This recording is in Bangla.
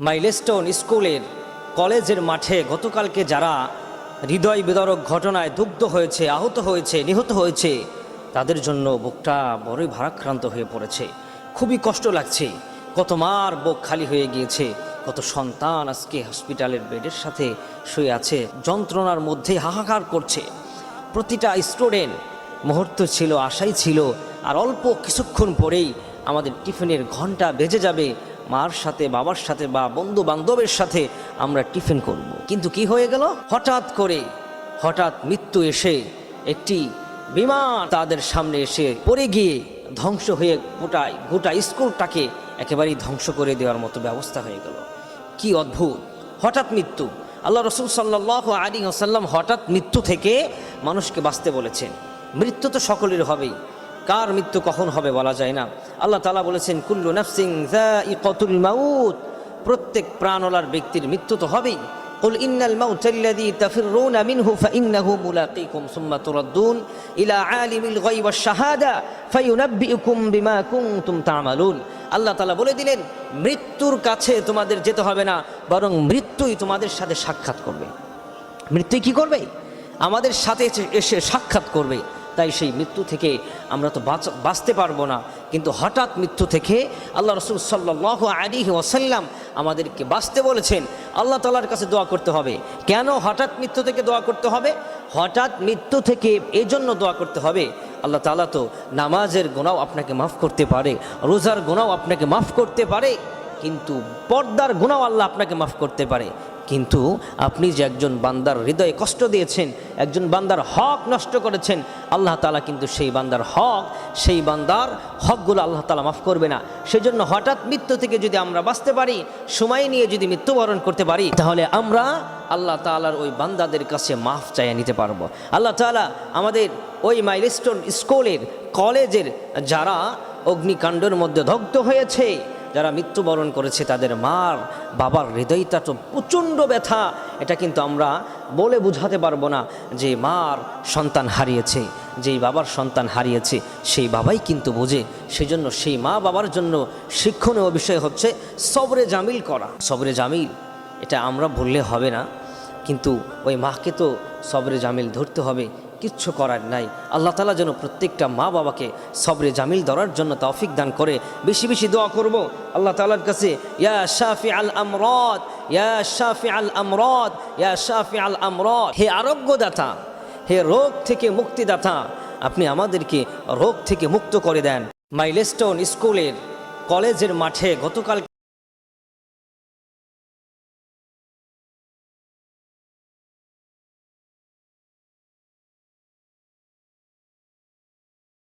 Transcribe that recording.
মাইলেস্টোন স্কুলের কলেজের মাঠে গতকালকে যারা হৃদয় বিদারক ঘটনায় দুগ্ধ হয়েছে, আহত হয়েছে, নিহত হয়েছে, তাদের জন্য বুকটা বড়ই ভারাক্রান্ত হয়ে পড়েছে। খুবই কষ্ট লাগছে। কত মার বুক খালি হয়ে গিয়েছে। কত সন্তান আজকে হসপিটালের বেডের সাথে শুয়ে আছে, যন্ত্রণার মধ্যে হাহাকার করছে। প্রতিটা স্টুডেন্ট, মুহূর্ত ছিল, আশাই ছিল, আর অল্প কিছুক্ষণ পরেই আমাদের টিফিনের ঘণ্টা বেজে যাবে। মার সাথে, বাবার সাথে বা বন্ধু বান্ধবের সাথে আমরা টিফিন করব। কিন্তু কি হয়ে গেল? হঠাৎ করে, হঠাৎ মৃত্যু এসে একটি বিমান তাদের সামনে এসে পড়ে গিয়ে ধ্বংস হয়ে গোটায় গোটা স্কুলটাকে একেবারেই ধ্বংস করে দেওয়ার মতো ব্যবস্থা হয়ে গেল। কি অদ্ভুত! হঠাৎ মৃত্যু। আল্লাহ রসুল সাল্লাহ আলী আসাল্লাম হঠাৎ মৃত্যু থেকে মানুষকে বাঁচতে বলেছেন। মৃত্যু তো সকলের হবেই। কার মৃত্যু কখন হবে বলা যায় না আল্লাহ তালা বলেছেন কুল্লু নাফসিং কতুল মাউত প্রত্যেক প্রাণওয়ালার ব্যক্তির মৃত্যু তো হবেই قل إن الموت الذي تفرون منه فإنه ملاقيكم ثم تردون إلى عالم الغيب والشهادة فينبئكم بما كنتم تعملون আল্লাহ তালা বলে দিলেন মৃত্যুর কাছে তোমাদের যেতে হবে না বরং মৃত্যুই তোমাদের সাথে সাক্ষাৎ করবে মৃত্যুই কি করবে আমাদের সাথে এসে- এসে সাক্ষাৎ করবে তাই সেই মৃত্যু থেকে আমরা তো বাঁচ- বাঁচতে পারব না। কিন্তু হঠাৎ মৃত্যু থেকে আল্লাহ রসুল সাল্লাহ আলী ওসাল্লাম আমাদেরকে বাঁচতে বলেছেন, আল্লাহ তালার কাছে দোয়া করতে হবে। কেন হঠাৎ মৃত্যু থেকে দোয়া করতে হবে? হঠাৎ মৃত্যু থেকে এই জন্য দোয়া করতে হবে। আল্লাহ তালা তো নামাজের গোনাও আপনাকে মাফ করতে পারে, রোজার গোনাও আপনাকে মাফ করতে পারে। কিন্তু পর্দার গুণাও আল্লাহ আপনাকে মাফ করতে পারে। কিন্তু আপনি যে একজন বান্দার হৃদয়ে কষ্ট দিয়েছেন, একজন বান্দার হক নষ্ট করেছেন, আল্লাহ তালা কিন্তু সেই বান্দার হক, সেই বান্দার হকগুলো আল্লাহ তালা মাফ করবে না। সেজন্য হঠাৎ মৃত্যু থেকে যদি আমরা বাঁচতে পারি, সময় নিয়ে যদি মৃত্যুবরণ করতে পারি, তাহলে আমরা আল্লাহ তালার ওই বান্দাদের কাছে মাফ চাইয়ে নিতে পারব। আল্লাহ তালা আমাদের ওই মাইলস্টোন স্কুলের, কলেজের যারা অগ্নিকাণ্ডের মধ্যে দগ্ধ হয়েছে যারা মৃত্যুবরণ করেছে তাদের মার, বাবার হৃদয়টা তো প্রচণ্ড ব্যথা। এটা কিন্তু আমরা বলে বুঝাতে পারব না যে মার সন্তান হারিয়েছে, যেই বাবার সন্তান হারিয়েছে, সেই বাবাই কিন্তু বোঝে। সেজন্য সেই মা বাবার জন্য শিক্ষণীয় বিষয় হচ্ছে সবরে জামিল করা। সবরে জামিল, এটা আমরা বললে হবে না। কিন্তু ওই মাকে তো সবরে জামিল ধরতে হবে। কিচ্ছু করার নাই। আল্লাহ তালা যেন প্রত্যেকটা মা বাবাকে সবরে জামিল ধরার জন্য তৌফিক দান করে। বেশি বেশি দোয়া করব। আল্লাহ তালার কাছে, ইয়া শাফি আল আমরদ, ইয়া শাফি আল আমরদ, ইয়া শাফি আল আমরদ। হে আরোগ্যদাতা, হে রোগ থেকে মুক্তিদাতা, আপনি আমাদেরকে রোগ থেকে মুক্ত করে দেন। মাইলেস্টোন স্কুলের কলেজের মাঠে গতকাল